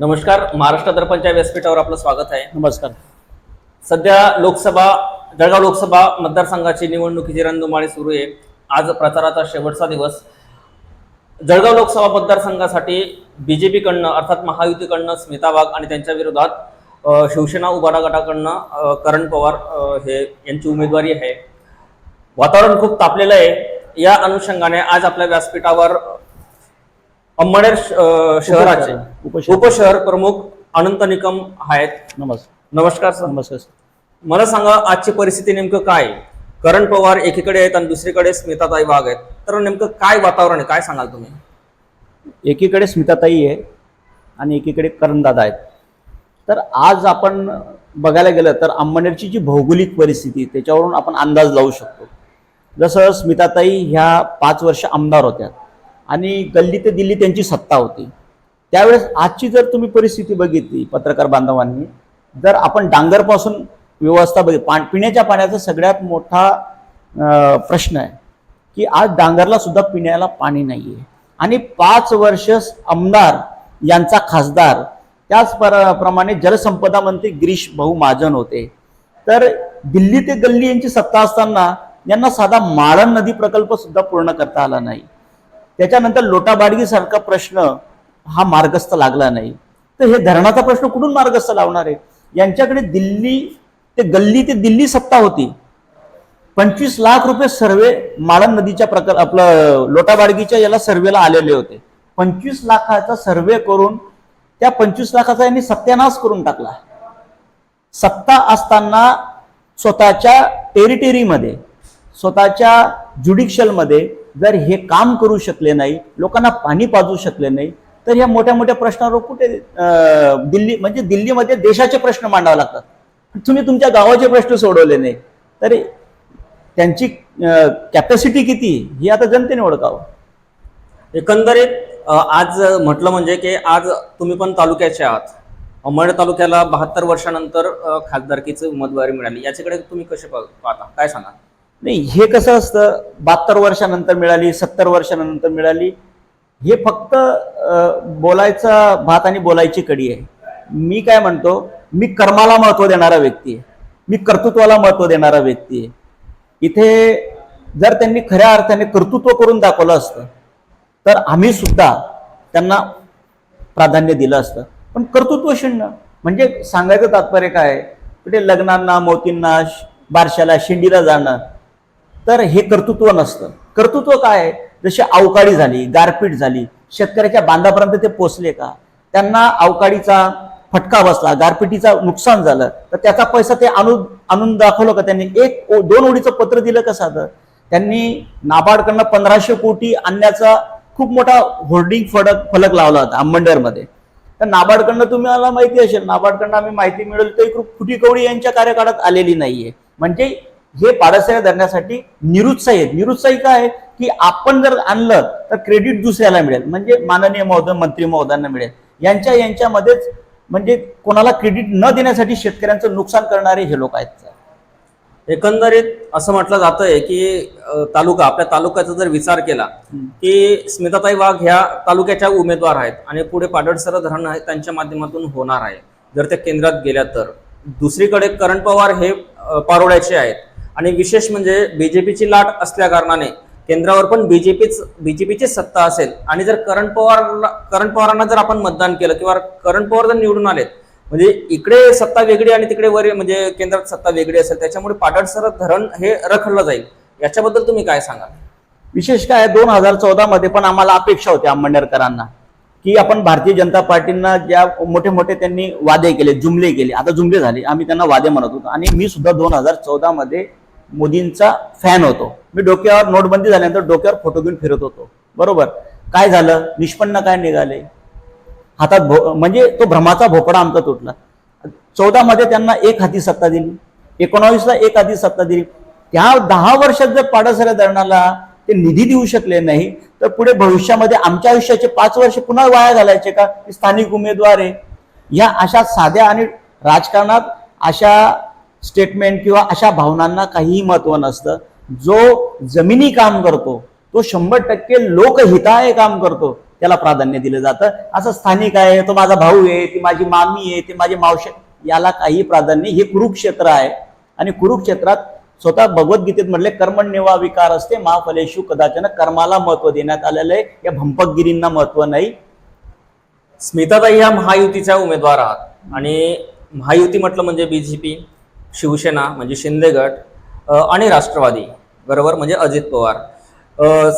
नमस्कार महाराष्ट्र दर्पणच्या व्यासपीठावर आपलं स्वागत आहे. नमस्कार. सध्या लोकसभा जळगाव लोकसभा मतदारसंघाची निवडणुकीची रणधुमाळी सुरू आहे. आज प्रचाराचा शेवटचा दिवस. जळगाव लोकसभा मतदारसंघासाठी बीजेपीकडनं अर्थात महायुतीकडनं स्मिता वाघ आणि त्यांच्या विरोधात शिवसेना उबाडा गटाकडनं करण पवार हे यांची उमेदवारी आहे. वातावरण खूप तापलेलं आहे. या अनुषंगाने आज आपल्या व्यासपीठावर अंमळनेर श- अ, शहराचे उपशहर. प्रमुख अनंत निकम आहेत. नमस्कार. नमस्कार सर. नमस्कार. मला सांगा आजची परिस्थिती नेमकं काय आहे? करण पवार एकीकडे आहेत आणि दुसरीकडे स्मिताताई वाघ आहेत. तर नेमकं काय वातावरण आहे? काय सांगाल तुम्ही? एकीकडे स्मिताताई आहे आणि एकीकडे करणदादा आहेत. तर आज आपण बघायला गेलं तर अंमनेरची जी भौगोलिक परिस्थिती त्याच्यावरून आपण अंदाज लावू शकतो. जसं स्मिताताई ह्या पाच वर्ष आमदार होत्या. आणि गल्ली ते दिल्ली त्यांची सत्ता होती. त्यावेळेस आजची जर तुम्ही परिस्थिती बघितली पत्रकार बांधवांनी जर आपण डांगरपासून व्यवस्था बघित पा पिण्याच्या पाण्याचा सगळ्यात मोठा प्रश्न आहे की आज डांगरला सुद्धा पिण्याला पाणी नाही आहे आणि पाच वर्ष आमदार यांचा खासदार त्याच प्रमाणे जलसंपदा मंत्री गिरीश भाऊ महाजन होते. तर दिल्ली ते गल्ली यांची सत्ता असताना यांना साधा माळण नदी प्रकल्प सुद्धा पूर्ण करता आला नाही. त्याच्यानंतर लोटाबाडगीसारखा प्रश्न हा मार्गस्थ लागला नाही. तर हे धरणाचा प्रश्न कुठून मार्गस्थ लावणार आहे? यांच्याकडे दिल्ली ते गल्ली ते दिल्ली सत्ता होती. पंचवीस लाख रुपये सर्वे माळण नदीच्या प्रकार आपलं लोटाबाडगीच्या याला सर्वेला आलेले होते. पंचवीस लाखाचा सर्वे करून त्या पंचवीस लाखाचा यांनी सत्यानाश करून टाकला. सत्ता असताना स्वतःच्या टेरिटरीमध्ये स्वतःच्या ज्युडिशियलमध्ये जर हे काम करू शकले नाही लोकांना पाणी पाजू शकले नाही तर या मोठ्या मोठ्या प्रश्नावर कुठे दिल्ली म्हणजे दिल्लीमध्ये देशाचे प्रश्न मांडावे लागतात. तुम्ही तुमच्या गावाचे प्रश्न सोडवले नाही. तर त्यांची कॅपॅसिटी किती ही आता जनतेने ओळखावं. एकंदरीत आज म्हटलं म्हणजे की आज तुम्ही पण तालुक्याचे आहात. अंमळनेर तालुक्याला बहात्तर वर्षानंतर खासदारकीची उमेदवारी मिळाली. याच्याकडे तुम्ही कसे पाहता? काय सांगा नाही हे कसं असतं? बहात्तर वर्षानंतर मिळाली सत्तर वर्षानंतर मिळाली. हे फक्त बोलायचा भात आणि बोलायची कडी आहे. मी काय म्हणतो? मी कर्माला महत्त्व देणारा व्यक्ती आहे. मी कर्तृत्वाला महत्त्व देणारा व्यक्ती आहे. इथे जर त्यांनी खऱ्या अर्थाने कर्तृत्व करून दाखवलं असतं तर आम्ही सुद्धा त्यांना प्राधान्य दिलं असतं. पण कर्तृत्व शून्य. म्हणजे सांगायचं तात्पर्य काय? आहे? कुठे लग्नांना मोतींना बारशाला शिंडीला जाणं तर हे कर्तृत्व नसतं. कर्तृत्व काय? आहे जशी अवकाळी झाली गारपीट झाली शेतकऱ्याच्या बांधापर्यंत ते पोचले का? त्यांना अवकाळीचा फटका बसला गारपिटीचा नुकसान झालं. तर त्याचा पैसा ते आणून आणून दाखवलं का त्यांनी? एक ओ- दोन ओळीचं पत्र दिलं का साधं? त्यांनी नाबार्डकडनं पंधराशे कोटी आणण्याचा खूप मोठा होर्डिंग फडक फलक लावला होता अंबंडेरमध्ये तर नाबार्डकडनं तुम्हाला माहिती असेल. नाबार्डकडनं आम्ही माहिती मिळवली तर एक फुटी कवडी यांच्या कार्यकाळात आलेली नाहीये. म्हणजे हे पाडसाऱ्या धरण्यासाठी निरुत्साही आहेत. निरुत्साही काय आहे? की आपण जर आणलं तर क्रेडिट दुसऱ्याला मिळेल. म्हणजे माननीय महोदय मंत्री महोदयांना मिळेल. यांच्या यांच्यामध्येच म्हणजे कोणाला क्रेडिट न देण्यासाठी शेतकऱ्यांचं नुकसान करणारे हे लोक आहेत. एकंदरीत असं म्हटलं जातंय की अ, तालुका आपल्या तालुक्याचा जर विचार केला की स्मिताताई वाघ ह्या तालुक्याच्या उमेदवार आहेत आणि पुढे पाडळसर धरण आहे त्यांच्या माध्यमातून होणार आहे. जर त्या केंद्रात गेल्या तर. दुसरीकडे करण पवार हे पारोड्याचे आहेत. आणि विशेष म्हणजे बीजेपीची लाट असल्या कारणाने केंद्रावर पण बीजेपीच बीजेपीची सत्ता असेल. आणि जर करण पवारला करण पवारांना जर आपण मतदान केलं किंवा करण पवार जर निवडून आलेत म्हणजे इकडे सत्ता वेगळी आणि तिकडे वर म्हणजे केंद्रात सत्ता वेगळी असेल त्याच्यामुळे पाटणसर धरण हे रखडलं जाईल. याच्याबद्दल तुम्ही काय सांगाल? विशेष काय दोन हजार चौदा मध्ये पण आम्हाला अपेक्षा होती अंबंडेरकरांना की आपण भारतीय जनता पार्टींना ज्या मोठे मोठे त्यांनी वादे केले जुमले केले. आता जुमले झाले आम्ही त्यांना वादे म्हणत होतो. आणि मी सुद्धा दोन हजार चौदा मध्ये मोदींचा फॅन होतो. मी डोक्यावर नोटबंदी झाल्यानंतर डोक्यावर फोटो घेऊन फिरत होतो. बरोबर? काय झालं? निष्पन्न काय निघाले? हातात भो म्हणजे तो भ्रमाचा भोपळा आमचा तुटला. चौदा मध्ये त्यांना एक हाती सत्ता दिली. एकोणावीसला एक हाती सत्ता दिली. त्या दहा वर्षात जर पाडसऱ्या धरणाला ते निधी देऊ शकले नाही तर पुढे भविष्यामध्ये आमच्या आयुष्याचे पाच वर्ष पुन्हा वाया घालायचे का? स्थानिक उमेदवार आहे. या अशा साध्या आणि राजकारणात अशा स्टेटमेंट किंवा अशा भावनांना काहीही महत्त्व नसतं. जो जमिनी काम करतो तो शंभर टक्के लोकहिताय काम करतो त्याला प्राधान्य दिलं जातं. असं स्थानिक आहे तो माझा भाऊ आहे ती माझी मामी आहे ते माझे मावशे याला काही प्राधान्य हे कुरुक्षेत्र आहे. आणि कुरुक्षेत्रात स्वतः भगवद्गीतेत म्हटले कर्मण्यवा विकार असते महाफलेशू कदाचन कर्माला महत्त्व देण्यात आलेलं आहे. या भंपकगिरींना महत्त्व नाही. स्मिताताई ह्या महायुतीच्या उमेदवार आहात. आणि महायुती म्हटलं म्हणजे बीजेपी शिवसेना म्हणजे शिंदे गट आणि राष्ट्रवादी बरोबर? म्हणजे अजित पवार.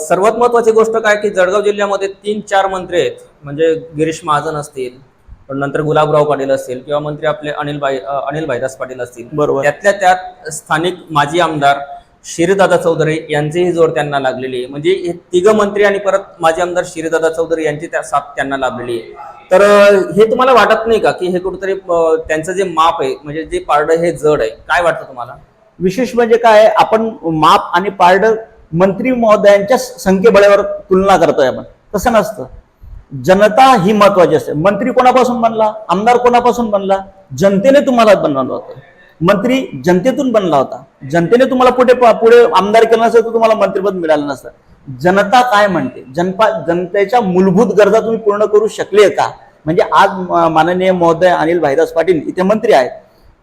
सर्वात महत्वाची गोष्ट काय की जळगाव जिल्ह्यामध्ये तीन चार मंत्री आहेत. म्हणजे गिरीश महाजन असतील नंतर गुलाबराव पाटील असतील किंवा मंत्री आपले अनिल भाई अनिल भाईदास पाटील असतील. बरोबर. त्यातल्या त्यात स्थानिक माजी आमदार शिरीदादा चौधरी यांचेही जोड त्यांना लागलेली आहे. म्हणजे हे तिघ मंत्री आणि परत माजी आमदार शिरीदादा चौधरी यांची त्या साथ त्यांना लाभलेली आहे. तर हे तुम्हाला वाटत नाही का की हे कुठेतरी त्यांचं जे माप आहे म्हणजे जे पारड हे जड आहे काय वाटतं तुम्हाला? विशेष म्हणजे काय आपण माप आणि पारड मंत्री महोदयांच्या संख्येबळावर तुलना करतोय आपण. तसं नसतं. जनता ही महत्वाची असते. मंत्री कोणापासून बनला? आमदार कोणापासून बनला? जनतेने तुम्हाला बनवलं होतं. मंत्री जनतेतून बनला होता. जनतेने तुम्हाला पुढे पुढे आमदार केलं नसतं तर तुम्हाला मंत्रिपद मिळालं नसतं. जनता काय म्हणते? जनपा जनतेच्या मूलभूत गरजा तुम्ही पूर्ण करू शकले का? म्हणजे आज माननीय महोदय अनिल भाईदास पाटील इथे मंत्री आहेत.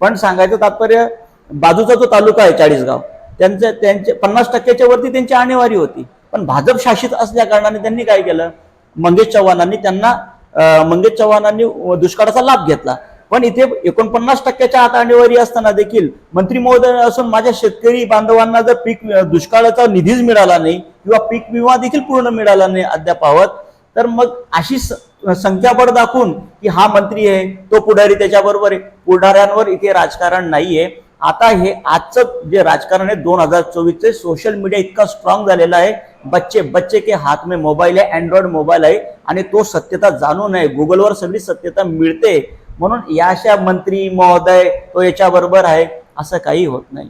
पण सांगायचं तात्पर्य बाजूचा जो तालुका आहे चाळीसगाव त्यांच्या त्यांचे पन्नास टक्क्याच्या वरती त्यांची आणेवारी होती. पण भाजप शासित असल्या कारणाने त्यांनी काय केलं? मंगेश चव्हाणांनी त्यांना मंगेश चव्हाणांनी दुष्काळाचा लाभ घेतला. पण इथे एकोणपन्नास टक्क्याच्या आत आणेवारी असताना देखील मंत्री महोदय असून माझ्या शेतकरी बांधवांना जर पीक दुष्काळाचा निधीच मिळाला नाही किंवा पीक विमा देखील पूर्ण मिळाला नाही अद्यापावत तर मग अशी संख्याबळ दाखवून की हा मंत्री आहे तो पुढारी त्याच्याबरोबर आहे. पुढाऱ्यांवर इथे राजकारण नाहीये. आता हे आजचं जे राजकारण आहे दोन हजार चोवीसचे सोशल मीडिया इतका स्ट्रॉंग झालेला आहे. बच्चे बच्चे के हात में मोबाईल आहे अँड्रॉइड मोबाईल आहे. आणि तो सत्यता जाणून आहे. गुगलवर सगळी सत्यता मिळते. म्हणून या अशा मंत्री महोदय तो याच्या बरोबर आहे असं काही होत नाही.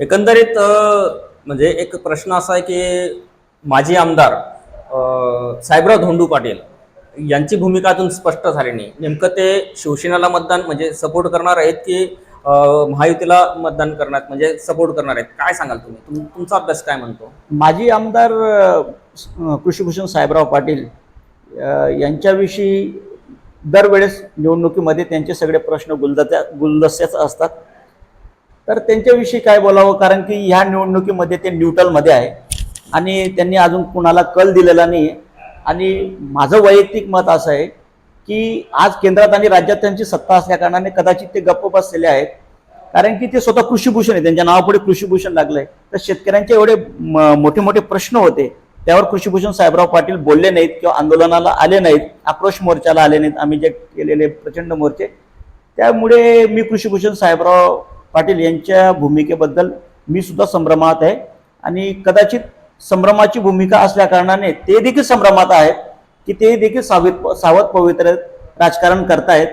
एकंदरीत म्हणजे एक प्रश्न असा आहे की माजी आमदार साहेबराव धोंडू पाटील यांची भूमिका अजून स्पष्ट झाली नाही. नेमकं ते शिवसेनेला मतदान म्हणजे सपोर्ट करणार आहेत की महायुतीला मतदान करणार म्हणजे सपोर्ट करणार आहेत? काय सांगाल तुम्ही? तुम- तुमचा अभ्यास काय म्हणतो? माजी आमदार कृषीभूषण साहेबराव पाटील यांच्याविषयी दरवेळेस निवडणुकीमध्ये त्यांचे सगळे प्रश्न गुलदस्या गुलदस्याच असतात. तर त्यांच्याविषयी काय बोलावं? कारण की ह्या निवडणुकीमध्ये ते न्यूट्रलमध्ये आहे. आणि त्यांनी अजून कुणाला कल दिलेला नाही आणि माझं वैयक्तिक मत असं आहे की आज केंद्रात आणि राज्यात त्यांची सत्ता असल्याकारणाने कदाचित ते गप्प बसलेले आहेत. कारण की ते स्वतः कृषीभूषण आहे. त्यांच्या नावापुढे कृषीभूषण लागलंय. तर शेतकऱ्यांचे एवढे म- मोठे मोठे प्रश्न होते. त्यावर कृषीभूषण साहेबराव पाटील बोलले नाहीत किंवा आंदोलनाला आले नाहीत आक्रोश मोर्चाला आले नाहीत आम्ही जे केलेले प्रचंड मोर्चे. त्यामुळे मी कृषीभूषण साहेबराव पाटील यांच्या भूमिकेबद्दल मी सुद्धा संभ्रमात आहे. आणि कदाचित संभ्रमाची भूमिका असल्या कारणाने ते देखील संभ्रमात आहेत की ते देखील सावध सावध पवित्र राजकारण करतायत.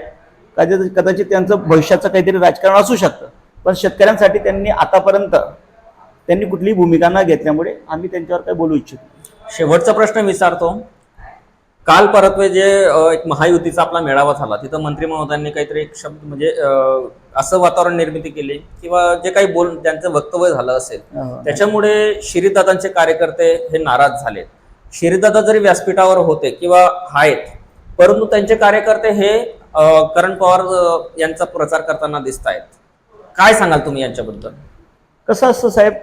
कदाचित कदाचित त्यांचं भविष्याचं काहीतरी राजकारण असू शकतं. पण शेतकऱ्यांसाठी त्यांनी आतापर्यंत त्यांनी कुठलीही भूमिका न घेतल्यामुळे आम्ही त्यांच्यावर काही बोलू इच्छितो शेवटचा प्रश्न विचारतो. काल परत्वे जे एक महायुतीचा आपला मेळावा झाला तिथं मंत्री महोदयांनी काहीतरी एक शब्द म्हणजे असं वातावरण निर्मिती केली किंवा जे काही बोल त्यांचं वक्तव्य झालं असेल त्याच्यामुळे शिरीदादांचे कार्यकर्ते हे नाराज झालेत. शिरीदादा जरी व्यासपीठावर होते किंवा आहेत परंतु त्यांचे कार्यकर्ते हे करण पवार यांचा प्रचार करताना दिसत आहेत काय सांगाल तुम्ही यांच्याबद्दल? कसं असतं साहेब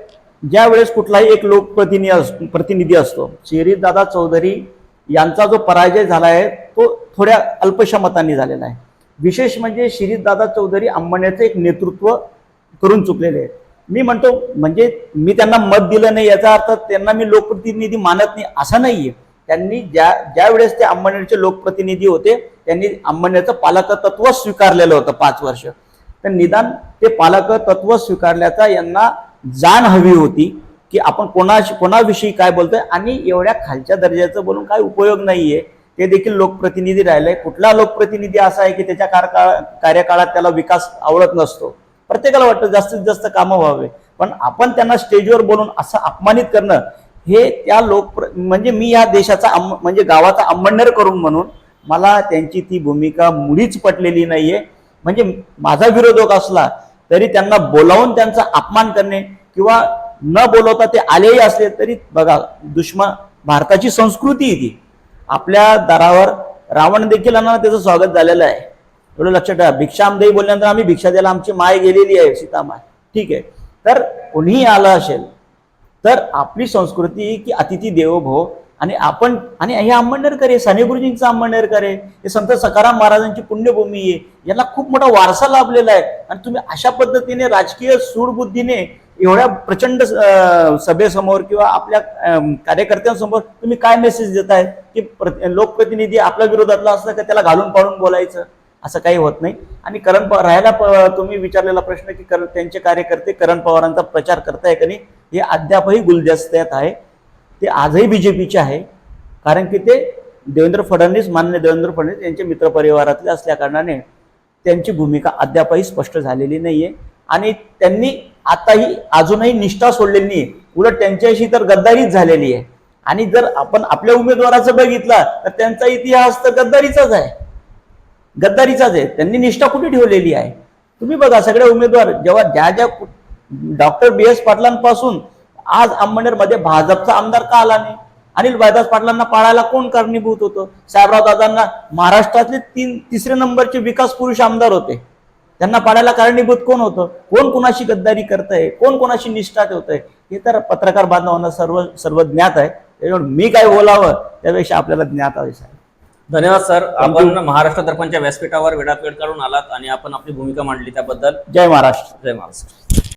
ज्या वेळेस कुठलाही एक लोकप्रतिनिधी अस प्रतिनिधी असतो दादा चौधरी यांचा जो पराजय झाला आहे तो थोड्या अल्पशा मतांनी झालेला आहे. विशेष म्हणजे दादा चौधरी अंबण्याचं एक नेतृत्व करून चुकलेले आहेत. मी म्हणतो म्हणजे मी त्यांना मत दिलं नाही याचा अर्थ त्यांना मी लोकप्रतिनिधी मानत नाही असं नाहीये. त्यांनी ज्या ज्या वेळेस ते अंबनेरचे लोकप्रतिनिधी होते त्यांनी अंबनेरचं पालकतत्व स्वीकारलेलं होतं पाच वर्ष. तर निदान ते पालक तत्व स्वीकारल्याचा यांना जाण हवी होती की आपण कोणाशी कोणाविषयी काय बोलतोय आणि एवढ्या खालच्या दर्जाचं बोलून काय उपयोग नाहीये. ते देखील लोकप्रतिनिधी राहिले कुठला लोकप्रतिनिधी असा आहे की त्याच्या कारकाळ कार्यकाळात त्याला विकास आवडत नसतो? प्रत्येकाला वाटतं जास्तीत जास्त कामं व्हावे. पण आपण त्यांना स्टेजवर बोलून असं अपमानित करणं हे त्या लोक म्हणजे मी या देशाचा अम- म्हणजे गावाचा अंमळनेर करून म्हणून मला त्यांची ती भूमिका मुळीच पटलेली नाहीये. म्हणजे माझा विरोधक असला तरी त्यांना बोलावून त्यांचा अपमान करणे किंवा न बोलवता ते आलेही असले तरी बघा दुश्मन भारताची संस्कृती ही ती. आपल्या दारावर रावण देखील आणा त्याचं स्वागत झालेलं आहे. एवढं लक्षात ठेवा. भिक्षामदेही बोलल्यानंतर आम्ही भिक्षा द्यायला आमची माय गेलेली आहे सीतामाय. ठीक आहे. तर कोणीही आलं असेल तर आपली संस्कृती की अतिथी देवो भो आणि आपण आणि हे अंबळनेरकर आहे साने गुरुजींचं अंबळनेरकर आहे हे संत सकाराम महाराजांची पुण्यभूमी आहे यांना खूप मोठा वारसा लाभलेला आहे. आणि तुम्ही अशा पद्धतीने राजकीय सूडबुद्धीने एवढ्या प्रचंड सभेसमोर किंवा आपल्या कार्यकर्त्यांसमोर तुम्ही काय मेसेज देताय? की लोकप्रतिनिधी आपल्या विरोधातला असला का त्याला घालून पाडून बोलायचं? असं काही होत नाही. आणि करण पवार राहायला प- तुम्ही विचारलेला प्रश्न की करण त्यांचे कार्यकर्ते करण पवारांचा प्रचार करताय का नाही? हे अद्यापही गुलदस्त्यात आहे. ते आजही बीजेपीचे आहे. कारण की ते देवेंद्र फडणवीस मान्य देवेंद्र फडणवीस यांच्या मित्रपरिवारातले असल्याकारणाने त्यांची भूमिका अद्यापही स्पष्ट झालेली नाही आहे आणि त्यांनी आताही अजूनही निष्ठा सोडलेली नाही उलट त्यांच्याशी तर गद्दारीच झालेली आहे. आणि जर आपण आपल्या उमेदवाराचं बघितलं तर त्यांचा इतिहास तर गद्दारीचाच आहे. गद्दारीचाच आहे. त्यांनी निष्ठा कुठे ठेवलेली आहे? तुम्ही बघा सगळे उमेदवार जेव्हा ज्या ज्या डॉक्टर बी एस पाटलांपासून आज अंबनेरमध्ये भाजपचा आमदार का आला नाही? अनिल भाईदास पाटलांना पाळायला कोण कारणीभूत होतं? साहेबराव दादांना महाराष्ट्रातले तीन तिसरे नंबरचे विकास पुरुष आमदार होते. त्यांना पाडायला कारणीभूत कोण होतं? कोण कोणाशी गद्दारी करतंय? कोण कोणाशी निष्ठा ठेवतंय? हे तर पत्रकार बांधवांना सर्व सर्व ज्ञात आहे. त्याच्यामुळे मी काय बोलावं? त्यापेक्षा आपल्याला ज्ञात आहे साहेब. धन्यवाद सर. आपण महाराष्ट्र दर्पणच्या व्यासपीठावर वेळात वेळ काढून आलात आणि आपण आपली भूमिका मांडली त्याबद्दल. जय महाराष्ट्र. जय महाराष्ट्र.